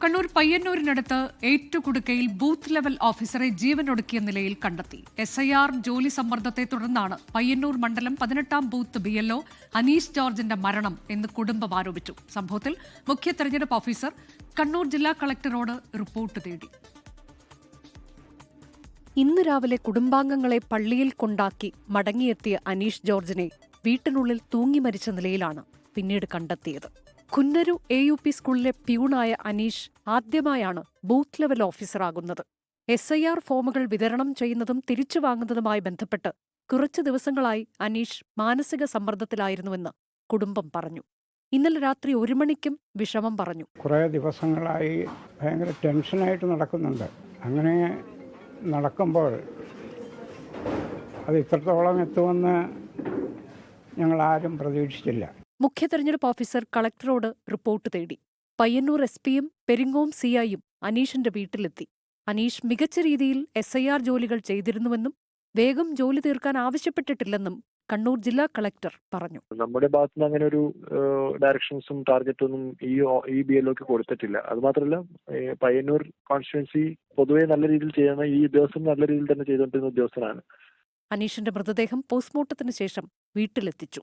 കണ്ണൂർ പയ്യന്നൂരിനടുത്ത് ഏറ്റുകുടുക്കയിൽ booth level ഓഫീസറെ ജീവനൊടുക്കിയ നിലയിൽ കണ്ടെത്തി. എസ് ഐ ആർ ജോലി സമ്മർദ്ദത്തെ തുടർന്നാണ് പയ്യന്നൂർ മണ്ഡലം പതിനെട്ടാം ബൂത്ത് ബി എൽഒ അനീഷ് ജോർജിന്റെ മരണം എന്ന് കുടുംബം ആരോപിച്ചു. സംഭവത്തിൽ മുഖ്യ തെരഞ്ഞെടുപ്പ് ഓഫീസർ കണ്ണൂർ ജില്ലാ കളക്ടറോട് റിപ്പോർട്ട് തേടി. ഇന്ന് രാവിലെ കുടുംബാംഗങ്ങളെ പള്ളിയിൽ കൊണ്ടാക്കി മടങ്ങിയെത്തിയ അനീഷ് ജോർജിനെ വീട്ടിനുള്ളിൽ തൂങ്ങി മരിച്ച നിലയിലാണ് പിന്നീട് കണ്ടെത്തിയത്. കുന്നരു എ യു പി സ്കൂളിലെ പ്യൂണായ അനീഷ് ആദ്യമായാണ് ബൂത്ത് ലെവൽ ഓഫീസറാകുന്നത്. എസ് ഐ ആർ ഫോമുകൾ വിതരണം ചെയ്യുന്നതും തിരിച്ചു വാങ്ങുന്നതുമായി ബന്ധപ്പെട്ട് കുറച്ചു ദിവസങ്ങളായി അനീഷ് മാനസിക സമ്മർദ്ദത്തിലായിരുന്നുവെന്ന് കുടുംബം പറഞ്ഞു. ഇന്നലെ രാത്രി ഒരു മണിക്കും വിഷമം പറഞ്ഞു. കുറേ ദിവസങ്ങളായി ഭയങ്കര ടെൻഷനായിട്ട് നടക്കുന്നുണ്ട്. അങ്ങനെ നടക്കുമ്പോൾ അത് ഇത്രത്തോളം എത്തുമെന്ന് ഞങ്ങൾ ആരും പ്രതീക്ഷിച്ചില്ല. മുഖ്യ തെരഞ്ഞെടുപ്പ് ഓഫീസർ കളക്ടറോട് റിപ്പോർട്ട് തേടി. പയ്യന്നൂർ എസ് പിയും പെരിങ്ങോം സിഐയും അനീഷിന്റെ വീട്ടിലെത്തി. അനീഷ് മികച്ച രീതിയിൽ എസ് ഐ ആർ ജോലികൾ ചെയ്തിരുന്നുവെന്നും വേഗം ജോലി തീർക്കാൻ ആവശ്യപ്പെട്ടിട്ടില്ലെന്നും കണ്ണൂർ ജില്ലാ കളക്ടർ പറഞ്ഞു. നമ്മുടെ ഭാഗത്തുനിന്ന് അങ്ങനെ ഒരു ഡയറക്ഷൻസും ടാർഗറ്റൊന്നും ഈ ഈ ബി എൽ കൊടുത്തിട്ടില്ല. അത് മാത്രമല്ല പയ്യന്നൂർ കോൺസ്റ്റിറ്റ്യുവൻസി പൊതുവെ നല്ല രീതിയിൽ ചെയ്യുന്ന ഈ ഉദ്യോഗസ്ഥൻ നല്ല രീതിയിൽ തന്നെ ചെയ്തുകൊണ്ടിരുന്ന ഉദ്യോഗസ്ഥനാണ്. അനീഷിന്റെ മൃതദേഹം പോസ്റ്റ്മോർട്ടത്തിന് ശേഷം വീട്ടിലെത്തിച്ചു.